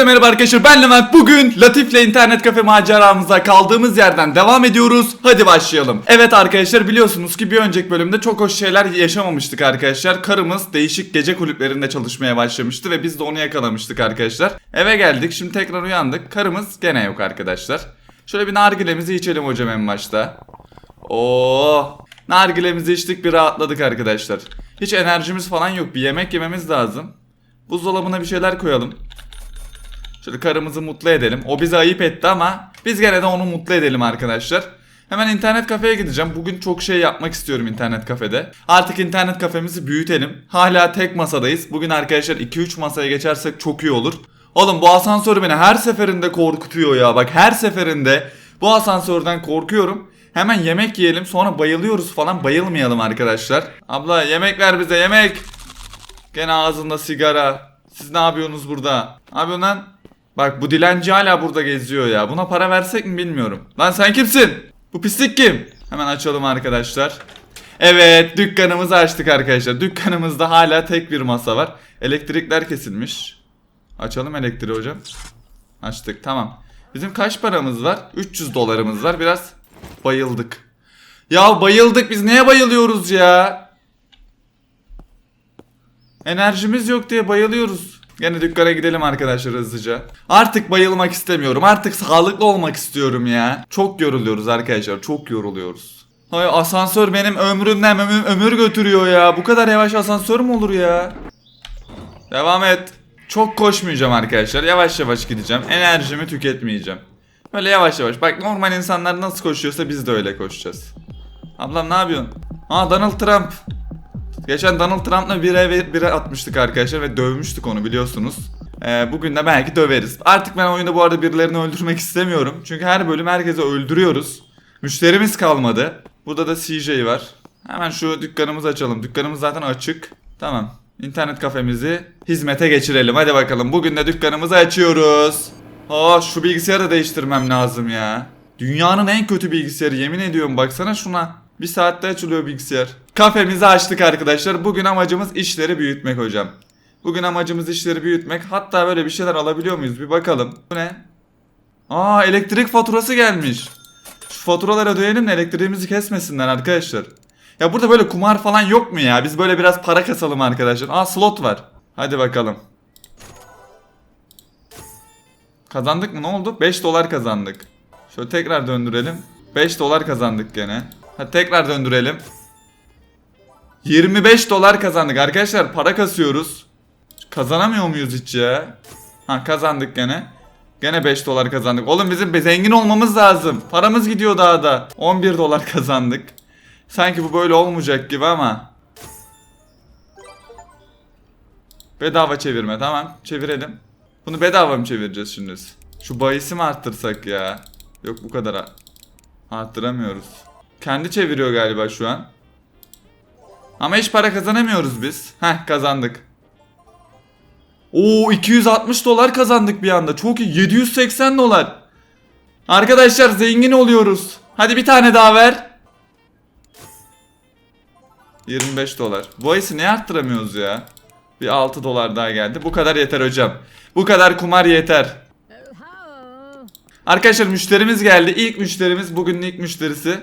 Hepinize merhaba arkadaşlar. Ben Levent. Bugün Latif'le internet kafe maceramıza kaldığımız yerden devam ediyoruz. Hadi başlayalım. Evet arkadaşlar biliyorsunuz ki bir önceki bölümde çok hoş şeyler yaşamamıştık arkadaşlar. Karımız değişik gece kulüplerinde çalışmaya başlamıştı ve biz de onu yakalamıştık arkadaşlar. Eve geldik şimdi tekrar uyandık. Karımız gene yok arkadaşlar. Şöyle bir nargilemizi içelim hocam en başta. Oo, nargilemizi içtik bir rahatladık arkadaşlar. Hiç enerjimiz falan yok. Bir yemek yememiz lazım. Buzdolabına bir şeyler koyalım Şöyle karımızı mutlu edelim. O bize ayıp etti ama biz gene de onu mutlu edelim arkadaşlar. Hemen internet kafeye gideceğim. Bugün çok şey yapmak istiyorum internet kafede. Artık internet kafemizi büyütelim. Hala tek masadayız. Bugün arkadaşlar 2-3 masaya geçersek çok iyi olur. Oğlum bu asansör beni her seferinde korkutuyor ya. Bak her seferinde bu asansörden korkuyorum. Hemen yemek yiyelim sonra bayılıyoruz falan bayılmayalım arkadaşlar. Abla yemek ver bize yemek. Gene ağzında sigara. Siz ne yapıyorsunuz burada? Ne yapıyorsun lan? Bak bu dilenci hala burada geziyor ya. Buna para versek mi bilmiyorum. Lan sen kimsin? Bu pislik kim? Hemen açalım arkadaşlar. Evet dükkanımızı açtık arkadaşlar. Dükkanımızda hala tek bir masa var. Elektrikler kesilmiş. Açalım elektriği hocam. Açtık tamam. Bizim kaç paramız var? 300 dolarımız var. Biraz bayıldık. Ya bayıldık biz neye bayılıyoruz ya? Enerjimiz yok diye bayılıyoruz. Gene dükkana gidelim arkadaşlar hızlıca. Artık bayılmak istemiyorum. Artık sağlıklı olmak istiyorum ya. Çok yoruluyoruz arkadaşlar. Çok yoruluyoruz. Hay asansör benim ömrümden ömür, ömür götürüyor ya. Bu kadar yavaş asansör mü olur ya? Devam et. Çok koşmayacağım arkadaşlar. Yavaş yavaş gideceğim. Enerjimi tüketmeyeceğim. Böyle yavaş yavaş. Bak normal insanlar nasıl koşuyorsa biz de öyle koşacağız. Ablam ne yapıyorsun? Ha Donald Trump. Geçen Donald Trump'la bire bire atmıştık arkadaşlar ve dövmüştük onu biliyorsunuz. Ee, bugün de belki döveriz. Artık ben oyunda bu arada birilerini öldürmek istemiyorum. Çünkü her bölüm herkese öldürüyoruz. Müşterimiz kalmadı. Burada da CJ var. Hemen şu dükkanımızı açalım. Dükkanımız zaten açık. Tamam. İnternet kafemizi hizmete geçirelim. Hadi bakalım. Bugün de dükkanımızı açıyoruz. Aa şu bilgisayarı da değiştirmem lazım ya. Dünyanın en kötü bilgisayarı yemin ediyorum baksana şuna. Bir saatte açılıyor bilgisayar. Kafemizi açtık arkadaşlar. Bugün amacımız işleri büyütmek hocam. Bugün amacımız işleri büyütmek. Hatta böyle bir şeyler alabiliyor muyuz? Bir bakalım. Bu ne? Aa elektrik faturası gelmiş. Şu faturaları ödeyelim de elektriğimizi kesmesinler arkadaşlar. Ya burada böyle kumar falan yok mu ya? Biz böyle biraz para kasalım arkadaşlar. Aa slot var. Hadi bakalım. Kazandık mı? Ne oldu? 5 dolar kazandık. Şöyle tekrar döndürelim. 5 dolar kazandık gene. Hadi tekrar döndürelim. 25 dolar kazandık arkadaşlar. Para kasıyoruz. Kazanamıyor muyuz hiç ya? Ha kazandık gene. Gene 5 dolar kazandık. Oğlum bizim zengin olmamız lazım. Paramız gidiyor daha da. 11 dolar kazandık. Sanki bu böyle olmayacak gibi ama. Bedava çevirme tamam çevirelim. Bunu bedava mı çevireceğiz şimdi? Şu bahisi mi arttırsak ya? Yok bu kadar arttıramıyoruz. Kendi çeviriyor galiba şu an. Ama hiç para kazanamıyoruz biz. Heh kazandık. Oo 260 dolar kazandık bir anda. Çok iyi. 780 dolar. Arkadaşlar zengin oluyoruz. Hadi bir tane daha ver. 25 dolar. Ayısı ne arttıramıyoruz ya? Bir 6 dolar daha geldi. Bu kadar yeter hocam. Bu kadar kumar yeter. Arkadaşlar müşterimiz geldi. İlk müşterimiz bugünün ilk müşterisi.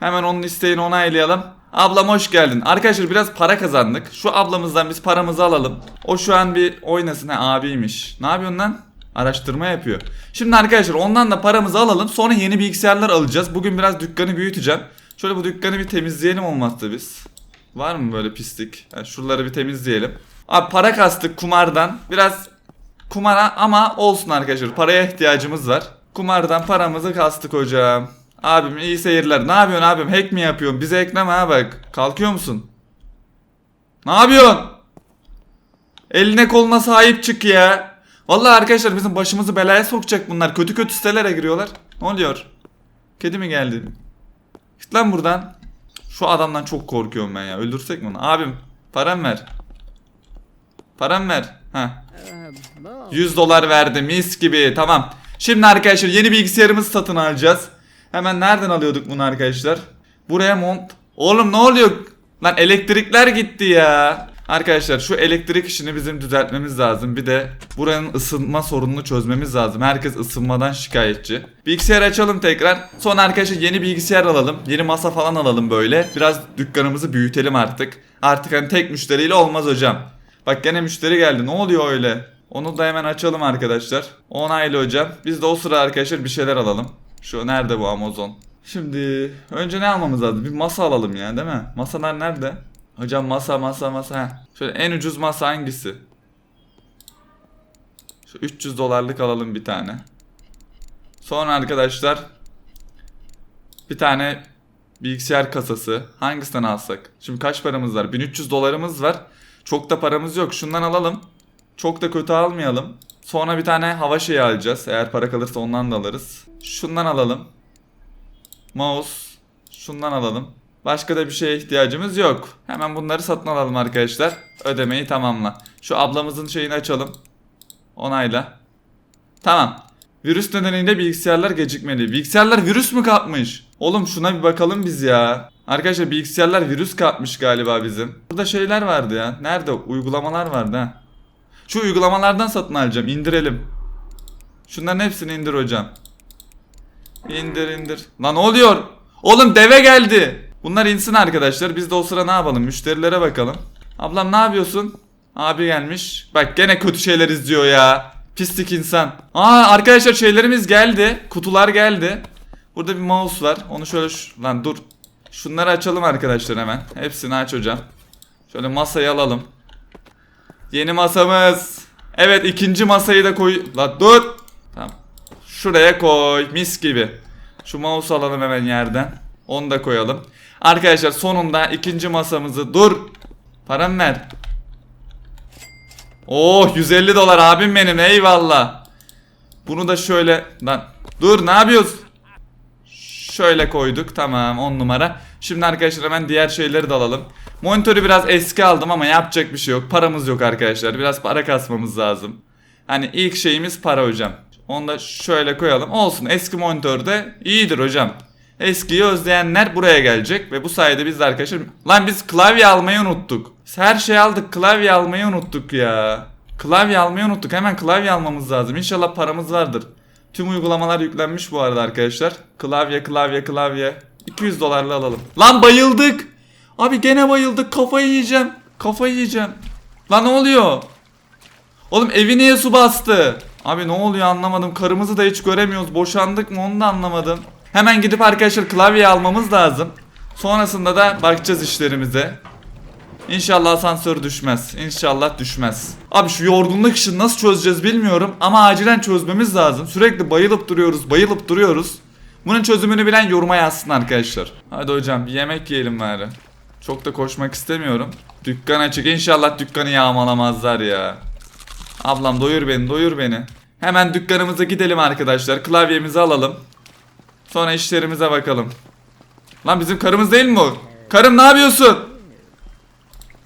Hemen onun isteğini onaylayalım. Ablam hoş geldin. Arkadaşlar biraz para kazandık. Şu ablamızdan biz paramızı alalım. O şu an bir oynasın. Abiymiş. Ne yapıyorsun lan? Araştırma yapıyor. Şimdi arkadaşlar ondan da paramızı alalım. Sonra yeni bilgisayarlar alacağız. Bugün biraz dükkanı büyüteceğim. Şöyle bu dükkanı bir temizleyelim olmazsa biz. Var mı böyle pislik? Yani şuraları bir temizleyelim. Abi para kastık kumardan. Biraz kumara ama olsun arkadaşlar. Paraya ihtiyacımız var. Kumardan paramızı kastık hocam. Abim iyi seyirler. Ne yapıyorsun abim? Hack mi yapıyorsun? Bize ekleme ha bak. Kalkıyor musun? Ne yapıyorsun? Eline koluna sahip çık ya. Vallahi arkadaşlar bizim başımızı belaya sokacak bunlar. Kötü kötü sitelere giriyorlar. Ne oluyor? Kedi mi geldi? Git lan buradan. Şu adamdan çok korkuyorum ben ya. Öldürsek mi onu? Abim param ver. Param ver. Heh. 100 dolar verdi mis gibi tamam. Şimdi arkadaşlar yeni bilgisayarımızı satın alacağız. Hemen nereden alıyorduk bunu arkadaşlar? Buraya mont. Oğlum ne oluyor? Lan elektrikler gitti ya. Arkadaşlar şu elektrik işini bizim düzeltmemiz lazım. Bir de buranın ısınma sorununu çözmemiz lazım. Herkes ısınmadan şikayetçi. Bilgisayar açalım tekrar. Sonra arkadaşlar yeni bilgisayar alalım. Yeni masa falan alalım böyle. Biraz dükkanımızı büyütelim artık. Artık hani tek müşteriyle olmaz hocam. Bak gene müşteri geldi. Ne oluyor öyle? Onu da hemen açalım arkadaşlar. Onaylı hocam. Biz de o sıra arkadaşlar bir şeyler alalım. Şu nerede bu Amazon? Şimdi önce ne almamız lazım? Bir masa alalım ya değil mi? Masalar nerede? Hocam masa masa masa. Şöyle en ucuz masa hangisi? Şu 300 dolarlık alalım bir tane. Sonra arkadaşlar bir tane bilgisayar kasası. Hangisinden alsak? Şimdi kaç paramız var? 1300 dolarımız var. Çok da paramız yok. Şundan alalım. Çok da kötü almayalım. Sonra bir tane hava şeyi alacağız. Eğer para kalırsa ondan da alırız. Şundan alalım. Mouse. Şundan alalım. Başka da bir şeye ihtiyacımız yok. Hemen bunları satın alalım arkadaşlar. Ödemeyi tamamla. Şu ablamızın şeyini açalım. Onayla. Tamam. Virüs nedeniyle bilgisayarlar gecikmeli. Bilgisayarlar virüs mü kapmış? Oğlum şuna bir bakalım biz ya. Arkadaşlar bilgisayarlar virüs kapmış galiba bizim. Burada şeyler vardı ya. Nerede? Uygulamalar vardı ha. Şu uygulamalardan satın alacağım. İndirelim. Şunların hepsini indir hocam. İndir indir. Lan ne oluyor? Oğlum deve geldi. Bunlar insin arkadaşlar. Biz de o sıra ne yapalım? Müşterilere bakalım. Ablam ne yapıyorsun? Abi gelmiş. Bak gene kötü şeyler izliyor ya. Pislik insan. Aa arkadaşlar şeylerimiz geldi. Kutular geldi. Burada bir mouse var. Onu şöyle şu... Lan dur. Şunları açalım arkadaşlar hemen. Hepsini aç hocam. Şöyle masayı alalım. Yeni masamız. Evet ikinci masayı da koy. La dur. Tamam. Şuraya koy. Mis gibi. Şu mouse alalım hemen yerden. Onu da koyalım. Arkadaşlar sonunda ikinci masamızı dur. Param ver. Oh 150 dolar abim benim eyvallah. Bunu da şöyle lan dur ne yapıyorsun? Şöyle koyduk tamam 10 numara. Şimdi arkadaşlar hemen diğer şeyleri de alalım. Monitörü biraz eski aldım ama yapacak bir şey yok. Paramız yok arkadaşlar. Biraz para kasmamız lazım. Hani ilk şeyimiz para hocam. Onu da şöyle koyalım. Olsun eski monitör de iyidir hocam. Eskiyi özleyenler buraya gelecek ve bu sayede biz de arkadaşlar... Lan biz klavye almayı unuttuk. Her şeyi aldık klavye almayı unuttuk ya. Klavye almayı unuttuk. Hemen klavye almamız lazım. İnşallah paramız vardır. Tüm uygulamalar yüklenmiş bu arada arkadaşlar. Klavye klavye klavye. 200 dolarla alalım. Lan bayıldık. Abi gene bayıldık. Kafayı yiyeceğim. Kafayı yiyeceğim. Lan ne oluyor? Oğlum evi niye su bastı? Abi ne oluyor anlamadım. Karımızı da hiç göremiyoruz. Boşandık mı onu da anlamadım. Hemen gidip arkadaşlar klavye almamız lazım. Sonrasında da bakacağız işlerimize. İnşallah asansör düşmez. İnşallah düşmez. Abi şu yorgunluk işini nasıl çözeceğiz bilmiyorum ama acilen çözmemiz lazım. Sürekli bayılıp duruyoruz, bayılıp duruyoruz. Bunun çözümünü bilen yoruma yazsın arkadaşlar. Hadi hocam bir yemek yiyelim bari. Çok da koşmak istemiyorum. Dükkan açık. İnşallah dükkanı yağmalamazlar ya. Ablam doyur beni, doyur beni. Hemen dükkanımıza gidelim arkadaşlar. Klavyemizi alalım. Sonra işlerimize bakalım. Lan bizim karımız değil mi o? Karım ne yapıyorsun?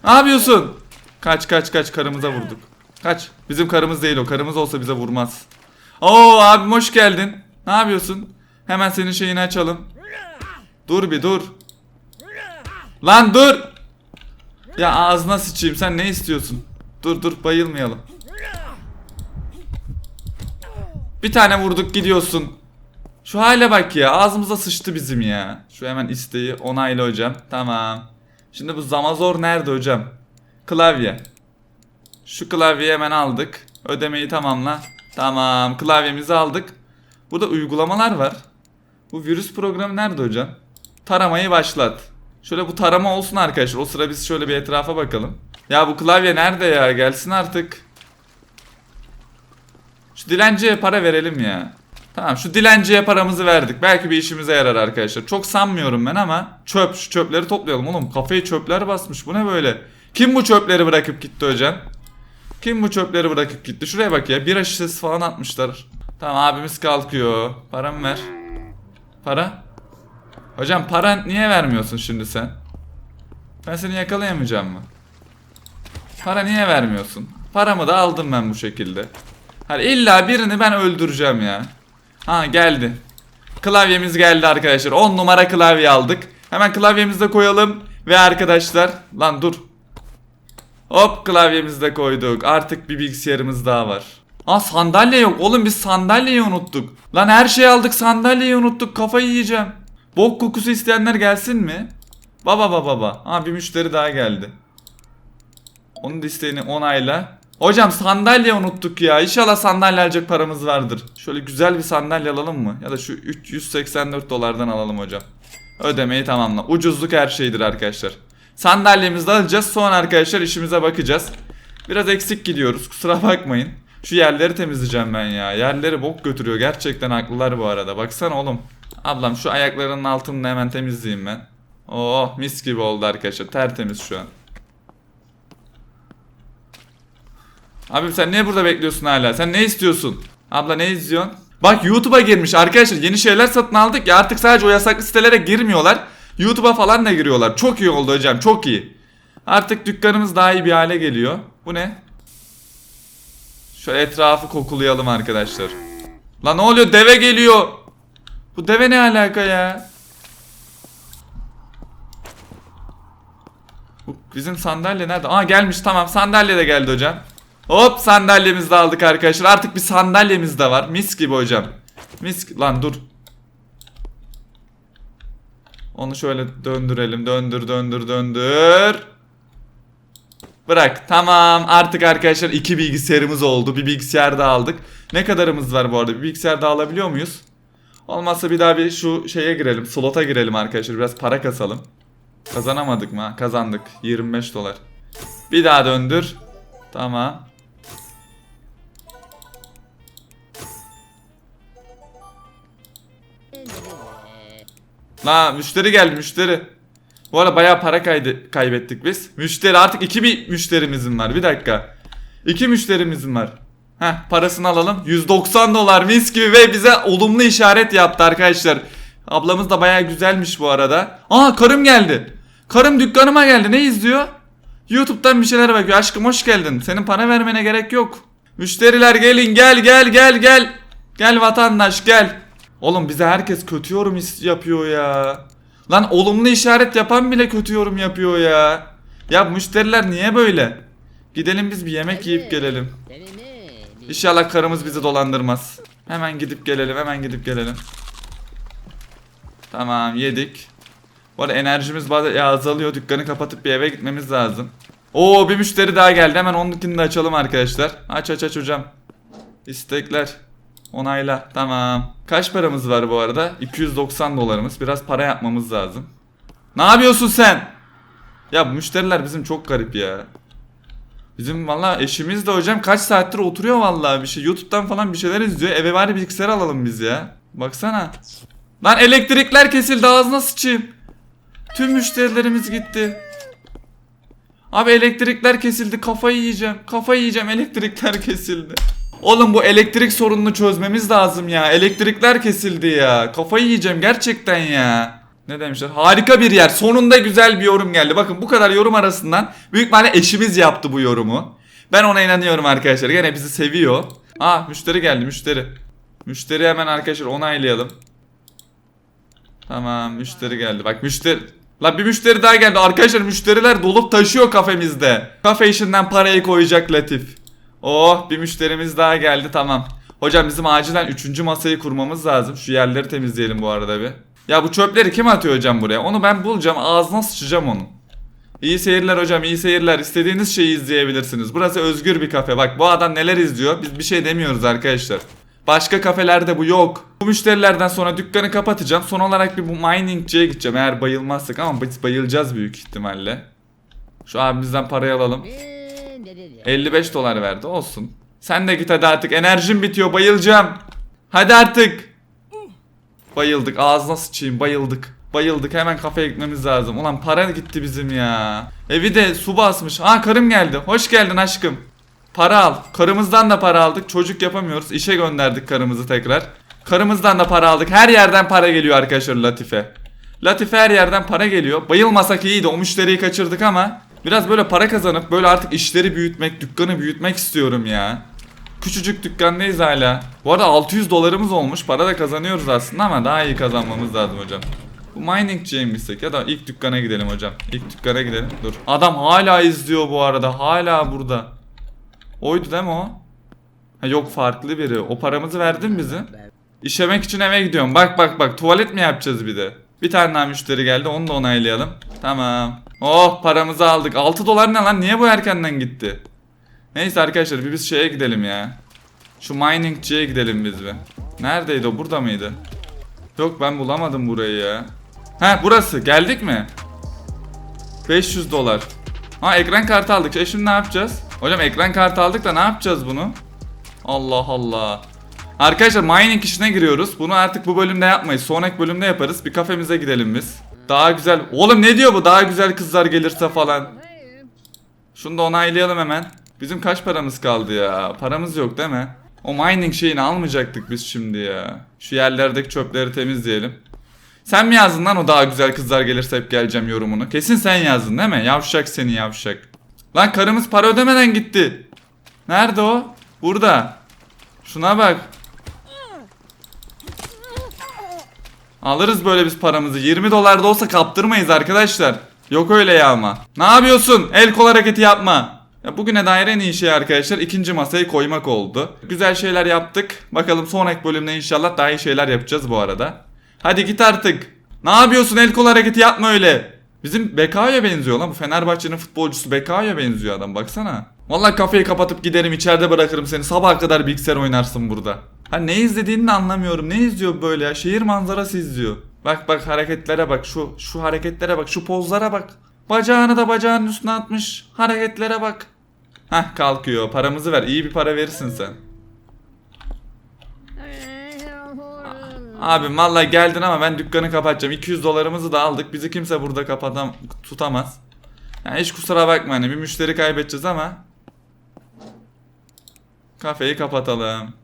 Ne yapıyorsun? Kaç kaç kaç karımıza vurduk. Kaç. Bizim karımız değil o. Karımız olsa bize vurmaz. Oo abim hoş geldin. Ne yapıyorsun? Hemen senin şeyini açalım. Dur bir dur. Lan dur. Ya ağzına sıçayım sen ne istiyorsun? Dur dur bayılmayalım. Bir tane vurduk gidiyorsun. Şu hale bak ya ağzımıza sıçtı bizim ya. Şu hemen isteği onayla hocam. Tamam. Şimdi bu Zamazor nerede hocam? Klavye. Şu klavyeyi hemen aldık. Ödemeyi tamamla. Tamam klavyemizi aldık. Burada uygulamalar var. Bu virüs programı nerede hocam? Taramayı başlat. Şöyle bu tarama olsun arkadaşlar. O sıra biz şöyle bir etrafa bakalım. Ya bu klavye nerede ya? Gelsin artık. Şu dilenciye para verelim ya. Tamam şu dilenciye paramızı verdik. Belki bir işimize yarar arkadaşlar. Çok sanmıyorum ben ama çöp şu çöpleri toplayalım oğlum. Kafayı çöpler basmış. Bu ne böyle? Kim bu çöpleri bırakıp gitti hocam? Kim bu çöpleri bırakıp gitti? Şuraya bak ya. Bira şişesi falan atmışlar. Tamam abimiz kalkıyor. Paramı ver. Para? Hocam para niye vermiyorsun şimdi sen? Ben seni yakalayamayacağım mı? Para niye vermiyorsun? Paramı da aldım ben bu şekilde. Hani illa birini ben öldüreceğim ya. Ha geldi. Klavyemiz geldi arkadaşlar. 10 numara klavye aldık. Hemen klavyemizi de koyalım. Ve arkadaşlar lan dur. Hop klavyemizi de koyduk. Artık bir bilgisayarımız daha var. Aa sandalye yok. Oğlum biz sandalyeyi unuttuk. Lan her şeyi aldık sandalyeyi unuttuk. Kafayı yiyeceğim. Bok kokusu isteyenler gelsin mi? Baba baba baba. Aa bir müşteri daha geldi. Onun da isteğini onayla. Hocam sandalye unuttuk ya. İnşallah sandalye alacak paramız vardır. Şöyle güzel bir sandalye alalım mı? Ya da şu 384 dolardan alalım hocam. Ödemeyi tamamla. Ucuzluk her şeydir arkadaşlar. Sandalyemizi alacağız. Sonra arkadaşlar işimize bakacağız. Biraz eksik gidiyoruz. Kusura bakmayın. Şu yerleri temizleyeceğim ben ya. Yerleri bok götürüyor. Gerçekten haklılar bu arada. Baksana oğlum. Ablam şu ayaklarının altını hemen temizleyeyim ben. Oh mis gibi oldu arkadaşlar. Tertemiz şu an. Abim sen niye burada bekliyorsun hala? Sen ne istiyorsun? Abla ne izliyorsun? Bak YouTube'a girmiş arkadaşlar. Yeni şeyler satın aldık ya artık sadece o yasaklı sitelere girmiyorlar. YouTube'a falan da giriyorlar. Çok iyi oldu hocam çok iyi. Artık dükkanımız daha iyi bir hale geliyor. Bu ne? Şöyle etrafı kokulayalım arkadaşlar. Lan ne oluyor? Deve geliyor. Bu deve ne alaka ya? Bizim sandalye nerede? Aa gelmiş tamam sandalye de geldi hocam. Hop sandalyemizi de aldık arkadaşlar. Artık bir sandalyemiz de var. Mis gibi hocam. Mis lan dur. Onu şöyle döndürelim. Döndür döndür döndür. Bırak. Tamam. Artık arkadaşlar iki bilgisayarımız oldu. Bir bilgisayar daha aldık. Ne kadarımız var bu arada? Bir bilgisayar daha alabiliyor muyuz? Olmazsa bir daha bir şu şeye girelim. Slota girelim arkadaşlar. Biraz para kasalım. Kazanamadık mı? Kazandık. 25 dolar. Bir daha döndür. Tamam. La müşteri geldi müşteri. Bu arada bayağı para kaydı, kaybettik biz. Müşteri artık iki bir müşterimizin var. Bir dakika. İki müşterimizin var. Heh parasını alalım. 190 dolar mis gibi ve bize olumlu işaret yaptı arkadaşlar. Ablamız da bayağı güzelmiş bu arada. Aa karım geldi. Karım dükkanıma geldi. Ne izliyor? YouTube'dan bir şeyler bakıyor. Aşkım hoş geldin. Senin para vermene gerek yok. Müşteriler gelin gel gel gel gel. Gel vatandaş gel. Oğlum bize herkes kötü yorum yapıyor ya. Lan olumlu işaret yapan bile kötü yorum yapıyor ya. Ya müşteriler niye böyle? Gidelim biz bir yemek yiyip gelelim. İnşallah karımız bizi dolandırmaz. Hemen gidip gelelim, hemen gidip gelelim. Tamam, yedik. Bu arada enerjimiz bazen azalıyor. Dükkanı kapatıp bir eve gitmemiz lazım. Oo bir müşteri daha geldi. Hemen onunkini de açalım arkadaşlar. Aç aç aç hocam. İstekler. Onayla. Tamam. Kaç paramız var bu arada? 290 dolarımız. Biraz para yapmamız lazım. Ne yapıyorsun sen? Ya bu müşteriler bizim çok garip ya. Bizim valla eşimiz de hocam kaç saattir oturuyor valla bir şey. Youtube'dan falan bir şeyler izliyor. Eve bari bilgisayar alalım biz ya. Baksana. Lan elektrikler kesildi ağzına sıçayım. Tüm müşterilerimiz gitti. Abi elektrikler kesildi kafayı yiyeceğim. Kafayı yiyeceğim elektrikler kesildi. Oğlum bu elektrik sorununu çözmemiz lazım ya. Elektrikler kesildi ya. Kafayı yiyeceğim gerçekten ya. Ne demişler? Harika bir yer. Sonunda güzel bir yorum geldi. Bakın bu kadar yorum arasından büyük ihtimalle eşimiz yaptı bu yorumu. Ben ona inanıyorum arkadaşlar. Gene bizi seviyor. Ah müşteri geldi müşteri. Müşteri hemen arkadaşlar onaylayalım. Tamam müşteri geldi. Bak müşteri... La bir müşteri daha geldi. Arkadaşlar müşteriler dolup taşıyor kafemizde. Kafe işinden parayı koyacak Latif. Oh bir müşterimiz daha geldi tamam. Hocam bizim acilen 3. masayı kurmamız lazım. Şu yerleri temizleyelim bu arada bir. Ya bu çöpleri kim atıyor hocam buraya? Onu ben bulacağım ağzına sıçacağım onu. İyi seyirler hocam iyi seyirler. İstediğiniz şeyi izleyebilirsiniz. Burası özgür bir kafe. Bak bu adam neler izliyor. Biz bir şey demiyoruz arkadaşlar. Başka kafelerde bu yok. Bu müşterilerden sonra dükkanı kapatacağım. Son olarak bir bu miningciye gideceğim eğer bayılmazsak ama biz bayılacağız büyük ihtimalle. Şu abimizden parayı alalım. 55 dolar verdi olsun. Sen de git hadi artık enerjim bitiyor bayılacağım. Hadi artık. Bayıldık ağzına sıçayım bayıldık. Bayıldık hemen kafeye gitmemiz lazım. Ulan para gitti bizim ya. Evi de su basmış. Aa karım geldi. Hoş geldin aşkım. Para al. Karımızdan da para aldık. Çocuk yapamıyoruz. İşe gönderdik karımızı tekrar. Karımızdan da para aldık. Her yerden para geliyor arkadaşlar Latife. Latife her yerden para geliyor. Bayılmasak iyiydi. O müşteriyi kaçırdık ama biraz böyle para kazanıp böyle artık işleri büyütmek, dükkanı büyütmek istiyorum ya. Küçücük dükkandayız hala. Bu arada 600 dolarımız olmuş. Para da kazanıyoruz aslında ama daha iyi kazanmamız lazım hocam. Bu miningciye mi gitsek ya da ilk dükkana gidelim hocam. İlk dükkana gidelim. Dur. Adam hala izliyor bu arada. Hala burada. Oydu değil mi o? Ha, yok farklı biri. O paramızı verdin mi bize? İşemek için eve gidiyorum. Bak bak bak tuvalet mi yapacağız bir de? Bir tane daha müşteri geldi onu da onaylayalım. Tamam. Oh paramızı aldık. 6 dolar ne lan? Niye bu erkenden gitti? Neyse arkadaşlar bir biz şeye gidelim ya. Şu miningciye gidelim biz bir. Neredeydi o? Burada mıydı? Yok ben bulamadım burayı ya. Ha burası. Geldik mi? 500 dolar. Ha ekran kartı aldık. E şimdi ne yapacağız? Hocam ekran kartı aldık da ne yapacağız bunu? Allah Allah. Arkadaşlar mining işine giriyoruz. Bunu artık bu bölümde yapmayız. Sonraki bölümde yaparız. Bir kafemize gidelim biz. Daha güzel. Oğlum ne diyor bu? Daha güzel kızlar gelirse falan. Şunu da onaylayalım hemen. Bizim kaç paramız kaldı ya? Paramız yok değil mi? O mining şeyini almayacaktık biz şimdi ya. Şu yerlerdeki çöpleri temizleyelim. Sen mi yazdın lan o daha güzel kızlar gelirse hep geleceğim yorumunu? Kesin sen yazdın değil mi? Yavşak seni yavşak. Lan karımız para ödemeden gitti. Nerede o? Burada. Şuna bak. Alırız böyle biz paramızı. 20 dolar da olsa kaptırmayız arkadaşlar. Yok öyle ya ama. Ne yapıyorsun? El kol hareketi yapma. Ya bugüne dair en iyi şey arkadaşlar ikinci masayı koymak oldu. Güzel şeyler yaptık. Bakalım sonraki bölümde inşallah daha iyi şeyler yapacağız bu arada. Hadi git artık. Ne yapıyorsun? El kol hareketi yapma öyle. Bizim Bekao'ya benziyor lan. Bu Fenerbahçe'nin futbolcusu Bekao'ya benziyor adam baksana. Vallahi kafeyi kapatıp giderim içeride bırakırım seni. Sabaha kadar bilgisayar oynarsın burada. Ha ne izlediğini de anlamıyorum. Ne izliyor böyle ya? Şehir manzarası izliyor. Bak bak hareketlere bak. Şu şu hareketlere bak. Şu pozlara bak. Bacağını da bacağının üstüne atmış. Hareketlere bak. Hah kalkıyor. Paramızı ver. İyi bir para verirsin sen. Abi vallahi geldin ama ben dükkanı kapatacağım. 200 dolarımızı da aldık. Bizi kimse burada kapatam tutamaz. Yani hiç kusura bakma hani bir müşteri kaybedeceğiz ama kafeyi kapatalım.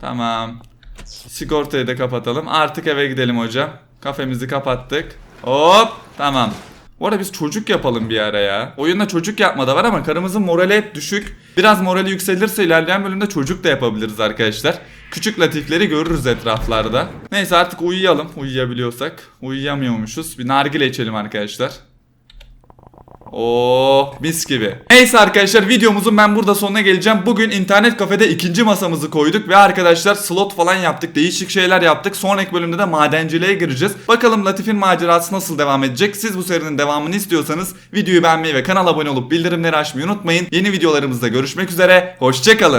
Tamam. Sigortayı da kapatalım. Artık eve gidelim hocam. Kafemizi kapattık. Hop tamam. Bu arada biz çocuk yapalım bir ara ya. Oyunda çocuk yapma da var ama karımızın morali hep düşük. Biraz morali yükselirse ilerleyen bölümde çocuk da yapabiliriz arkadaşlar. Küçük latifleri görürüz etraflarda. Neyse artık uyuyalım uyuyabiliyorsak. Uyuyamıyormuşuz. Bir nargile içelim arkadaşlar. Oo mis gibi. Neyse arkadaşlar videomuzun ben burada sonuna geleceğim. Bugün internet kafede ikinci masamızı koyduk ve arkadaşlar slot falan yaptık. Değişik şeyler yaptık. Sonraki bölümde de madenciliğe gireceğiz. Bakalım Latif'in macerası nasıl devam edecek? Siz bu serinin devamını istiyorsanız videoyu beğenmeyi ve kanala abone olup bildirimleri açmayı unutmayın. Yeni videolarımızda görüşmek üzere. Hoşçakalın.